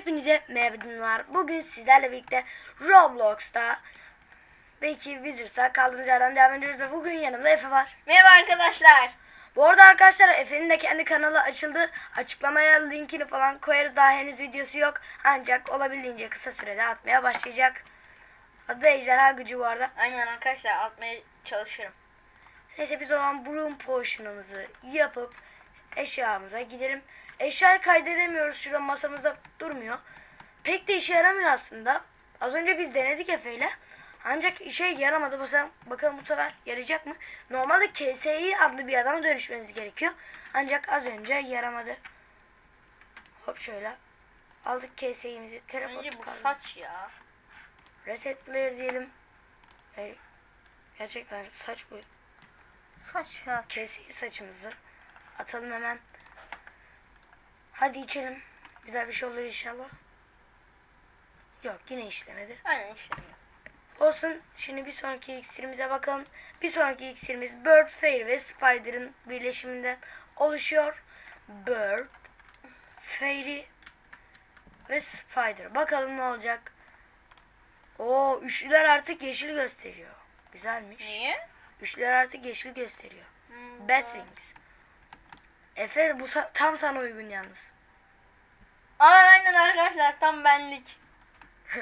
Hepinize merhabalar. Bugün sizlerle birlikte Roblox'ta belki Wizards'a kaldığımız yerden devam ediyoruz ve bugün yanımda Efe var. Merhaba arkadaşlar. Bu arada arkadaşlar Efe'nin de kendi kanalı açıldı. Açıklamaya linkini falan koyarız. Daha henüz videosu yok. Ancak olabildiğince kısa sürede atmaya başlayacak. Adı da Ejderha Gücü bu arada. Aynen arkadaşlar atmaya çalışırım. Neyse biz o zaman Broom Potion'ımızı yapıp eşyamıza gidelim. Eşyayı kaydedemiyoruz. Şurada masamızda durmuyor. Pek de işe yaramıyor aslında. Az önce biz denedik Efe'yle. Ancak işe yaramadı. Bakalım, bakalım bu sefer yarayacak mı? Normalde KSI adlı bir adama dönüşmemiz gerekiyor. Ancak az önce yaramadı. Hop şöyle. Aldık KSI'mizi. Bence bu kaldı. saç ya. Reset player diyelim. Hey, gerçekten saç bu. Saç ya. Keseyi saçımızı atalım hemen. Hadi içelim. Güzel bir şey olur inşallah. Yok yine işlemedi. Aynen işlemiyor. Olsun. Şimdi bir sonraki iksirimize bakalım. Bir sonraki iksirimiz Bird, Fairy ve Spider'ın birleşiminden oluşuyor. Bird, Fairy ve Spider. Bakalım ne olacak. Oo, üçlüler artık yeşil gösteriyor. Güzelmiş. Niye? Üçlüler artık yeşil gösteriyor. Hmm, Batwings. Efe bu tam sana uygun yalnız. Aa, aynen arkadaşlar tam benlik.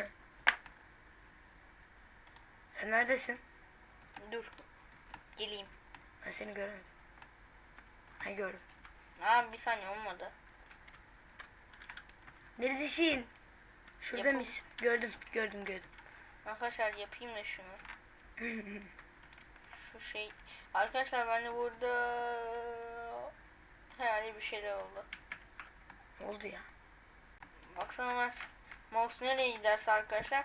Sen neredesin? Dur. Geleyim. Ben seni göremedim. Ha gördüm. Aa bir saniye olmadı. Neredesin? Şurada Yapalım. mısın? Gördüm, gördüm, gördüm. Arkadaşlar yapayım da şunu. Şu şey. Arkadaşlar ben de burada herhalde bir şeyler oldu. Ne oldu ya? Baksana var. Mouse nereye giderse arkadaşlar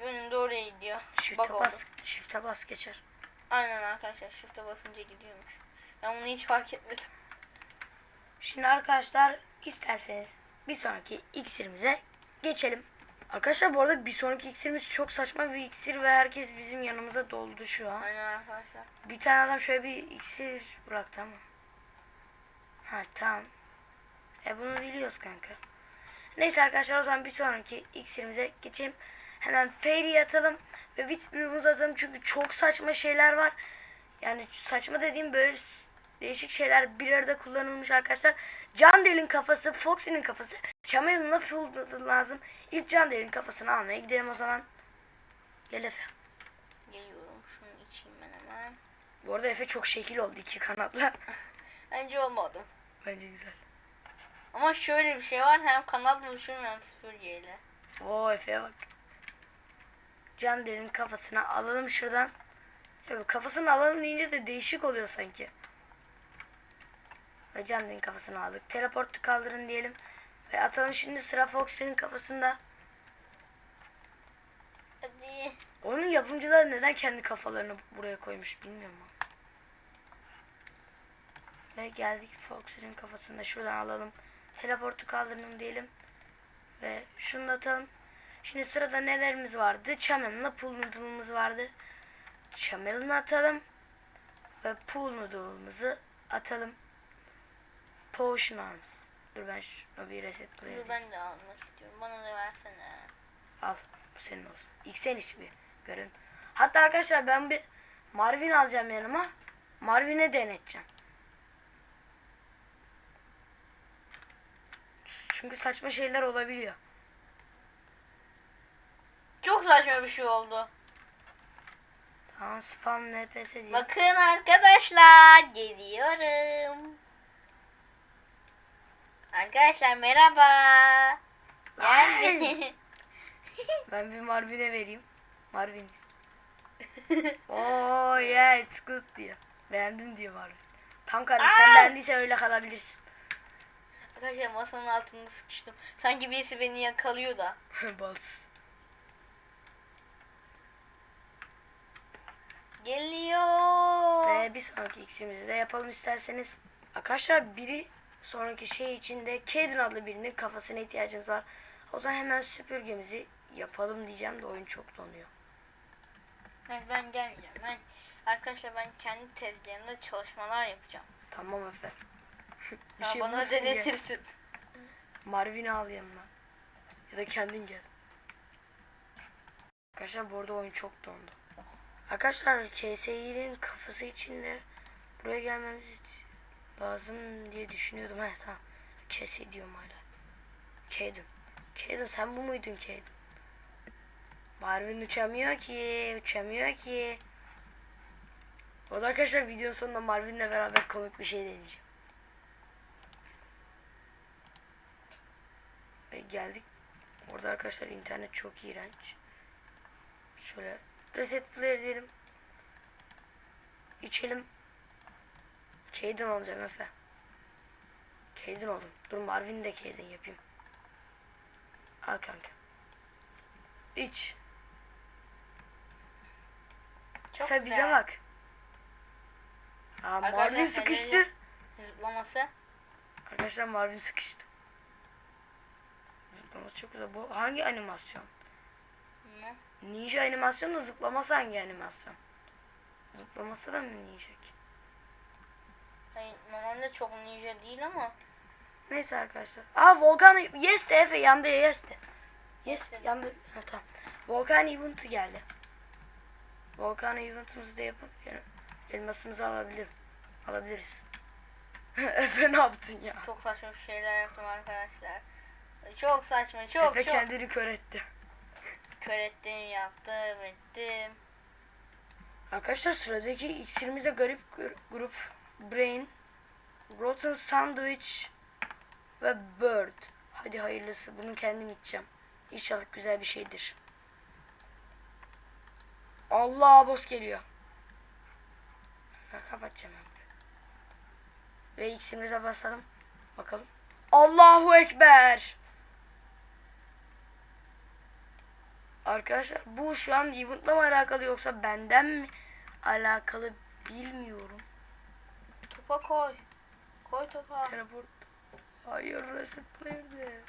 önümde oraya gidiyor. Shift'e bas, shift'e bas geçer. Aynen arkadaşlar shift'e basınca gidiyormuş. Ben bunu hiç fark etmedim. Şimdi arkadaşlar isterseniz bir sonraki iksirimize geçelim. Arkadaşlar bu arada bir sonraki iksirimiz çok saçma bir iksir ve herkes bizim yanımıza doldu şu an. Aynen arkadaşlar. Bir tane adam şöyle bir iksir bıraktı ama. Ha tamam. E bunu biliyoruz kanka. Neyse arkadaşlar o zaman bir sonraki iksirimize geçelim. Hemen Fairy atalım ve Witchbrew'umuzu atalım çünkü çok saçma şeyler var. Yani saçma dediğim böyle değişik şeyler bir arada kullanılmış arkadaşlar. Candel'in kafası, Foxy'nin kafası, Chameleon'la full lazım. İlk Candel'in kafasını almaya gidelim o zaman. Gel Efe. Geliyorum şunu içeyim ben hemen. Bu arada Efe çok şekil oldu iki kanatla. Bence olmadı. Bence güzel. Ama şöyle bir şey var hem kanal buluşurum hem süpürgeyle. Oo Efe'ye bak. Can Del'in kafasına alalım şuradan. Ya kafasını alalım deyince de değişik oluyor sanki. Ve Can Del'in kafasını aldık. Teleportu kaldırın diyelim. Ve atalım şimdi sıra Foxy'nin kafasında. Hadi. Onun yapımcıları neden kendi kafalarını buraya koymuş bilmiyorum. Ve geldik Foxy'nin kafasında. Şuradan alalım. Teleportu kaldırın diyelim. Ve şunu da atalım. Şimdi sırada nelerimiz vardı? Chamel'la Pool Noodle'ımız vardı. Chamel'ını atalım. Ve Pool Noodle'ımızı atalım. Potion Arms. Dur ben şunu bir reset Dur koyayım. ben de almak istiyorum. Bana da versene. Al. Bu senin olsun. İlk sen iç bir. Görün. Hatta arkadaşlar ben bir Marvin alacağım yanıma. Marvin'e deneteceğim. Çünkü saçma şeyler olabiliyor. Çok saçma bir şey oldu. Tamam spam nps diye. Bakın arkadaşlar geliyorum. Arkadaşlar merhaba. Geldim. Ben bir Marvin'e vereyim. Marvin. oh yeah it's good diyor. Beğendim diyor Marvin. Tam kardeşim sen beğendiysen öyle kalabilirsin. Arkadaşlar masanın altında sıkıştım. Sanki birisi beni yakalıyor da. Bas. Geliyor. Ve bir sonraki iksirimizi de yapalım isterseniz. Arkadaşlar biri sonraki şey için de Caden adlı birinin kafasına ihtiyacımız var. O zaman hemen süpürgemizi yapalım diyeceğim de oyun çok donuyor. Ben, ben gelmeyeceğim. Ben arkadaşlar ben kendi tezgahımda çalışmalar yapacağım. Tamam Efe. Bir şey bana bulursan gel. denetirsin. Marvin'i al yanına. Ya da kendin gel. Arkadaşlar bu arada oyun çok dondu. Arkadaşlar KSI'nin kafası içinde buraya gelmemiz lazım diye düşünüyordum. He tamam. KSI diyorum hala. Caden. Caden sen bu muydun Caden? Marvin uçamıyor ki. Uçamıyor ki. O da arkadaşlar videonun sonunda Marvin'le beraber komik bir şey deneyeceğim. Ve geldik. Orada arkadaşlar internet çok iğrenç. Şöyle reset player diyelim. İçelim. Caden olacağım Efe. Caden oldum. Dur Marvin de Caden yapayım. Al kanka. İç. Çok Efe bize güzel. bak. Aa, Arkadaşlar, Marvin sıkıştı. Zıplaması. Arkadaşlar Marvin sıkıştı. Zıplaması çok güzel. Bu hangi animasyon? Ne? Ninja animasyon da zıplaması hangi animasyon? Zıplaması da mı ninja ki? Hayır, normalde çok ninja değil ama. Neyse arkadaşlar. Aa Volkan yes de Efe yandı yes de. Yes yandı. Ha, tamam. Volkan event'ı geldi. Volkan event'ımızı da yapıp yani elmasımızı alabilirim. Alabiliriz. Efe ne yaptın ya? Çok saçma şeyler yaptım arkadaşlar. Çok saçma, çok Efe çok. kendini kör etti. Kör ettim, yaptım, ettim. Arkadaşlar sıradaki iksirimizde garip gru- grup Brain, Rotten Sandwich ve Bird. Hadi hayırlısı. Bunu kendim içeceğim. İnşallah güzel bir şeydir. Allah boss geliyor. Ha, kapatacağım ben. burayı. Ve iksirimize basalım. Bakalım. Allahu Ekber. Arkadaşlar bu şu an event'la mı alakalı yoksa benden mi alakalı bilmiyorum. Topa koy. Koy topa. Teleport. Hayır reset player'de.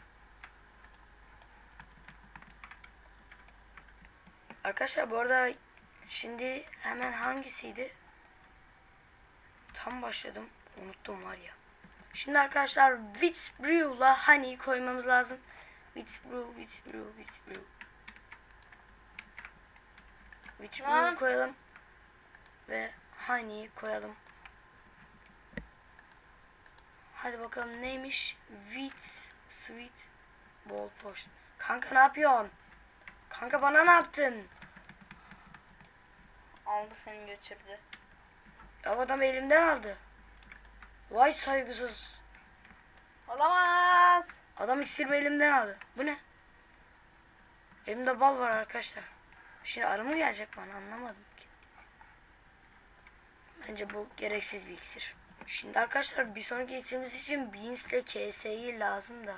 Arkadaşlar bu arada şimdi hemen hangisiydi? Tam başladım. Unuttum var ya. Şimdi arkadaşlar Witch Brew'la Honey koymamız lazım. Witch Brew, Witch Brew, Witch Brew. Witch Brew Lan. koyalım. Ve Honey koyalım. Hadi bakalım neymiş? Wheat, sweet, ball potion. Kanka ne yapıyorsun? Kanka bana ne yaptın? Aldı seni götürdü. Ya adam elimden aldı. Vay saygısız. Olamaz. Adam iksirimi elimden aldı. Bu ne? Elimde bal var arkadaşlar. Şimdi arı mı gelecek bana anlamadım ki. Bence bu gereksiz bir iksir. Şimdi arkadaşlar bir sonraki iksirimiz için Beans ile KS'yi lazım da.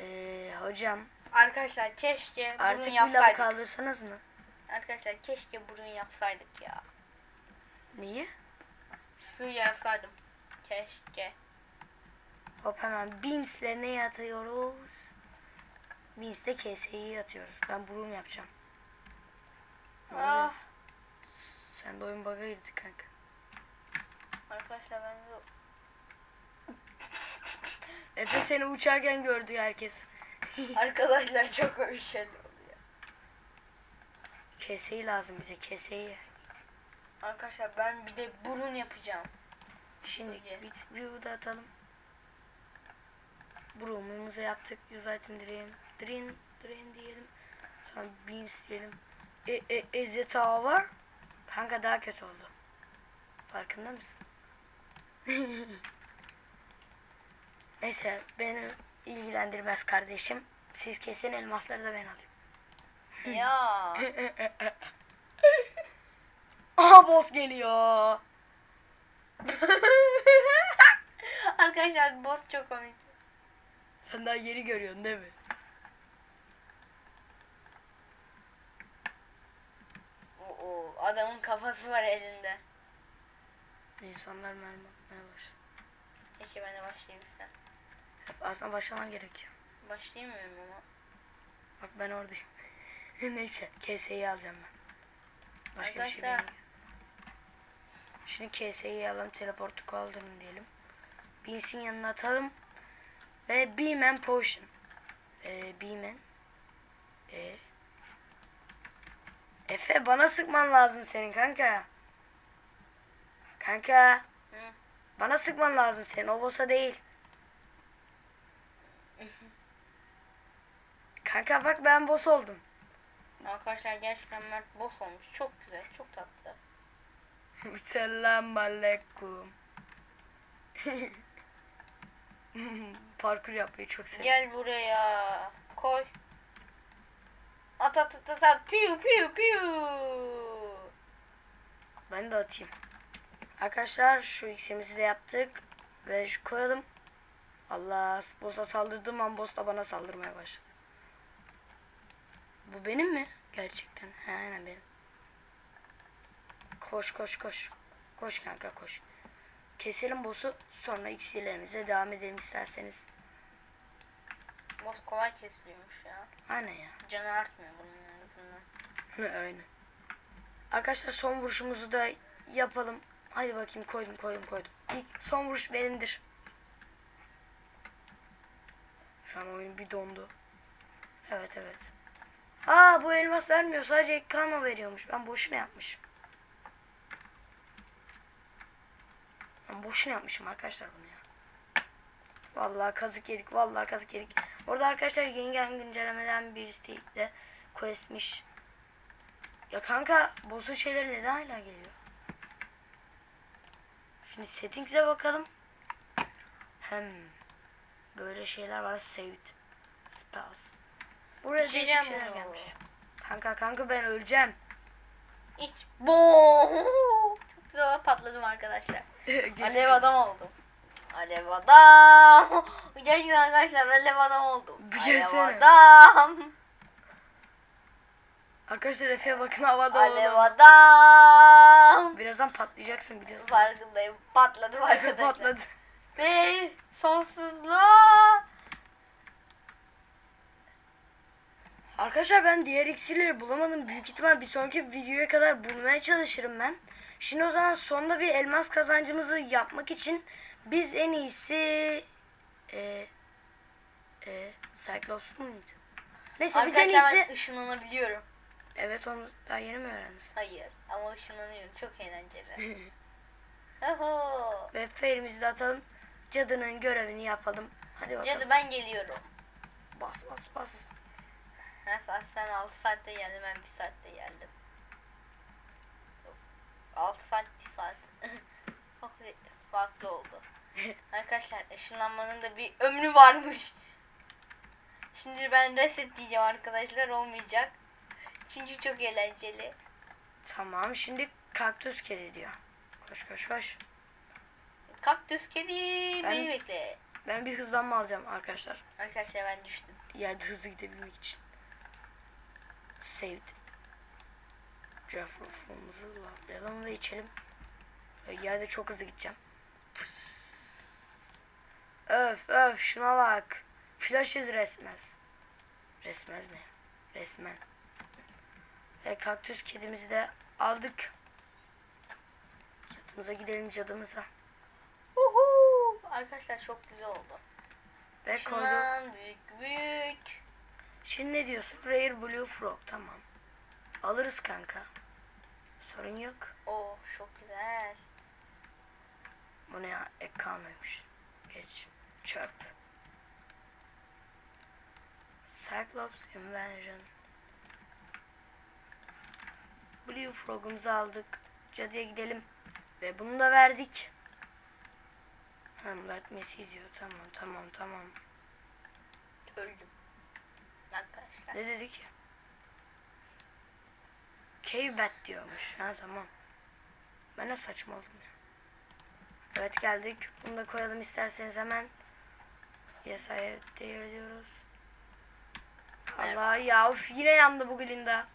Ee, hocam Arkadaşlar keşke artık bir lav yapsaydık. kaldırsanız mı? Arkadaşlar keşke burun yapsaydık ya. Niye? Süpürge yapsaydım. Keşke. Hop hemen Beans ile ne atıyoruz? Beans ile KS'yi atıyoruz. Ben broom yapacağım. Ne oluyor? Ah. Sen de oyun bug'a girdi kanka. Arkadaşlar ben de Efe seni uçarken gördü herkes. Arkadaşlar çok öyle şeyler oluyor. KS'yi lazım bize KS'yi. Arkadaşlar ben bir de burun yapacağım. Şimdi. Beats Brew'u da atalım. Broom'umuzu yaptık. Use item drain. Drain, drain diyelim. Sonra Beans diyelim. E, e, Ezeta var. Kanka daha kötü oldu. Farkında mısın? Neyse beni ilgilendirmez kardeşim. Siz kesin elmasları da ben alayım. ya. Aha boss geliyor. Arkadaşlar boss çok komik. Sen daha yeni görüyorsun değil mi? Oo, adamın kafası var elinde. İnsanlar mermi atmaya başladı. Keşke ben de başlayabilsem. Aslında başlaman gerekiyor. Başlayamıyorum ama. Bak ben oradayım. Neyse KS'yi alacağım ben. Başka bir şey Arkadaşlar. bilmiyorum. Şimdi KS'yi alalım. Teleportu kaldırın diyelim. Beans'in yanına atalım. Ve Beam and Potion. Ee, Beeman. Ee. Efe bana sıkman lazım senin kanka. Kanka. Hı. Bana sıkman lazım senin. O boss'a değil. Kanka bak ben boss oldum. Arkadaşlar gerçekten Mert boss olmuş. Çok güzel, çok tatlı. Selam aleyküm. Parkur yapmayı çok seviyorum. Gel buraya. Koy. At at at at at. Piu piu piu. Ben de atayım. Arkadaşlar şu iksimizi de yaptık. Ve şu koyalım. Allah boss'a saldırdığım an boss da bana saldırmaya başladı. Bu benim mi? Gerçekten. He, aynen benim. Koş koş koş. Koş kanka koş. Keselim boss'u sonra iksirlerimize devam edelim isterseniz. Boss kolay kesiliyormuş ya. Aynen ya. Canı artmıyor bunun en azından. Aynen. Arkadaşlar son vuruşumuzu da yapalım. Hadi bakayım koydum koydum koydum. İlk son vuruş benimdir. Şu an oyun bir dondu. Evet evet. Aa bu elmas vermiyor sadece karma veriyormuş. Ben boşuna yapmışım. Ben boşuna yapmışım arkadaşlar bunu. Vallahi kazık yedik. Vallahi kazık yedik. Orada arkadaşlar yeni gelen güncellemeden birisi de questmiş. Ya kanka boss'un şeyleri neden hala geliyor? Şimdi settings'e bakalım. Hem böyle şeyler var saved. Spells. Buraya değişik Düşeceğim şeyler gelmiş. Kanka kanka ben öleceğim. İç. Boom. Çok güzel patladım arkadaşlar. Alev adam oldum. Alev adam. Gerçekten arkadaşlar alev adam oldum. Bir Alev gelsene. adam. Arkadaşlar Efe'ye bakın havada Alev oğlum. adam. Birazdan patlayacaksın biliyorsun. Farkındayım. Patladım Efe arkadaşlar. patladı. Ve sonsuzluğa. Arkadaşlar ben diğer iksirleri bulamadım. Büyük ihtimal bir sonraki videoya kadar bulmaya çalışırım ben. Şimdi o zaman sonda bir elmas kazancımızı yapmak için biz en iyisi e, e, Cyclops muydu? Neyse biz en Arkadaşlar iyisi ben ışınlanabiliyorum. Evet onu daha yeni mi öğrendiniz? Hayır ama ışınlanıyorum. Çok eğlenceli. Oho. Ve failimizi de atalım. Cadının görevini yapalım. Hadi bakalım. Cadı ben geliyorum. Bas bas bas. Mesela sen 6 saatte geldin ben 1 saatte geldim. 6 saat 1 saat. Çok farklı oldu. Arkadaşlar ışınlanmanın da bir ömrü varmış. Şimdi ben reset diyeceğim arkadaşlar olmayacak. Çünkü çok eğlenceli. Tamam şimdi kaktüs kedi diyor. Koş koş koş. Kaktüs kedi Ben- beni bekle. Ben bir hızlanma alacağım arkadaşlar. Arkadaşlar ben düştüm. Yerde hızlı gidebilmek için. Saved. Jeff Ruffumuzu laflayalım ve içelim. Yerde çok hızlı gideceğim. Pıs. Öf öf şuna bak. Flashes resmez. Resmez ne? Resmen. Ve kaktüs kedimizi de aldık. Cadımıza gidelim cadımıza. Uhu. Arkadaşlar çok güzel oldu. Ve koyduk. Şundan büyük büyük. Şimdi ne diyorsun? Rare Blue Frog tamam. Alırız kanka. Sorun yok. Oh çok güzel. Bu ne ya? Ekanoymuş. Geç. Çöp. Cyclops Invention. Blue Frog'umuzu aldık. Cadıya gidelim. Ve bunu da verdik. Hem let me see diyor. Tamam tamam tamam. Öldüm. Arkadaşlar. Ne dedi ki? Cave bat diyormuş. Ha tamam. Ben de saçmaladım ya. Evet geldik. Bunu da koyalım isterseniz hemen. Yes I there diyoruz. Allah ya of yine yandı bu Glinda.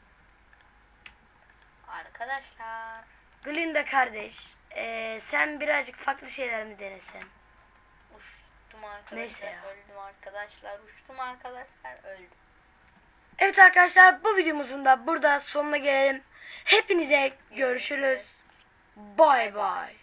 Arkadaşlar. Glinda kardeş. Ee, sen birazcık farklı şeyler mi denesen? Uçtum arkadaşlar. Neyse ya. Öldüm arkadaşlar. Uçtum arkadaşlar. Öldüm. Evet arkadaşlar bu videomuzun da burada sonuna gelelim. Hepinize görüşürüz. Bye bye.